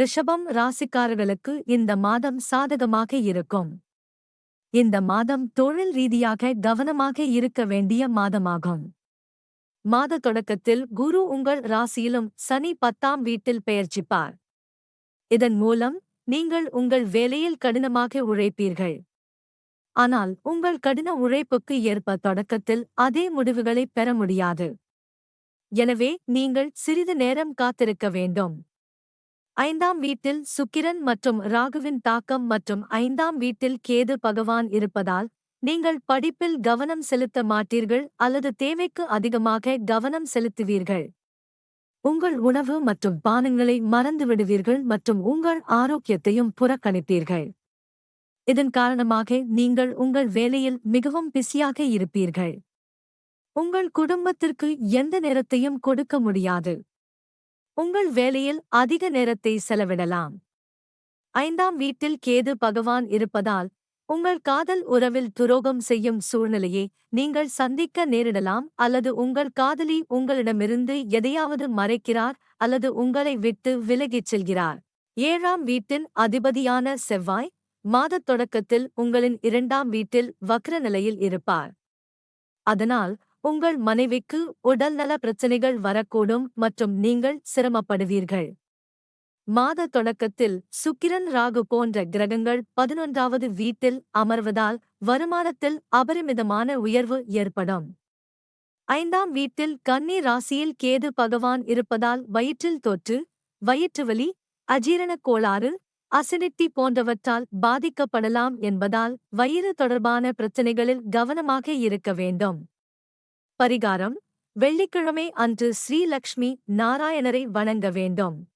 ரிஷபம் ராசிக்காரர்களுக்கு இந்த மாதம் சாதகமாக இருக்கும். இந்த மாதம் தொழில் ரீதியாக கவனமாக இருக்க வேண்டிய மாதமாகும். மாத தொடக்கத்தில் குரு உங்கள் ராசியிலும் சனி பத்தாம் வீட்டில் பெயர்ச்சிப்பார். இதன் மூலம் நீங்கள் உங்கள் வேலையில் கடினமாக உழைப்பீர்கள். ஆனால் உங்கள் கடின உழைப்புக்கு ஏற்ப தொடக்கத்தில் அதே முடிவுகளை பெற முடியாது. எனவே நீங்கள் சிறிது நேரம் காத்திருக்க வேண்டும். ஐந்தாம் வீட்டில் சுக்கிரன் மற்றும் ராகுவின் தாக்கம் மற்றும் ஐந்தாம் வீட்டில் கேது பகவான் இருப்பதால் நீங்கள் படிப்பில் கவனம் செலுத்த மாட்டீர்கள் அல்லது தேவைக்கு அதிகமாக கவனம் செலுத்துவீர்கள். உங்கள் உணவு மற்றும் பானங்களை மறந்துவிடுவீர்கள் மற்றும் உங்கள் ஆரோக்கியத்தையும் புறக்கணிப்பீர்கள். இதன் காரணமாக நீங்கள் உங்கள் வேலையில் மிகவும் பிஸியாக இருப்பீர்கள். உங்கள் குடும்பத்திற்கு எந்த நேரத்தையும் கொடுக்க முடியாது. உங்கள் வேலையில் அதிக நேரத்தை செலவிடலாம். ஐந்தாம் வீட்டில் கேது பகவான் இருப்பதால் உங்கள் காதல் உறவில் துரோகம் செய்யும் சூழ்நிலையை நீங்கள் சந்திக்க நேரிடலாம் அல்லது உங்கள் காதலி உங்களிடமிருந்து எதையாவது மறைக்கிறார் அல்லது உங்களை விட்டு விலகிச் செல்கிறார். ஏழாம் வீட்டின் அதிபதியான செவ்வாய் மாதத் தொடக்கத்தில் உங்களின் இரண்டாம் வீட்டில் வக்ர நிலையில் இருப்பார். அதனால் உங்கள் மனைவிக்கு உடல்நல பிரச்சனைகள் வரக்கூடும் மற்றும் நீங்கள் சிரமப்படுவீர்கள். மாத தொடக்கத்தில் சுக்கிரன் ராகு போன்ற கிரகங்கள் பதினொன்றாவது வீட்டில் அமர்வதால் வருமானத்தில் அபரிமிதமான உயர்வு ஏற்படும். ஐந்தாம் வீட்டில் கன்னி ராசியில் கேது பகவான் இருப்பதால் வயிற்றில் தொற்று வயிற்றுவலி அஜீரணக் கோளாறு அசிடிட்டி போன்றவற்றால் பாதிக்கப்படலாம் என்பதால் வயிறு தொடர்பான பிரச்சினைகளில் கவனமாக இருக்க வேண்டும். பரிகாரம் வெள்ளிக்கிழமை அன்று ஸ்ரீலக்ஷ்மி நாராயணரை வணங்க வேண்டும்.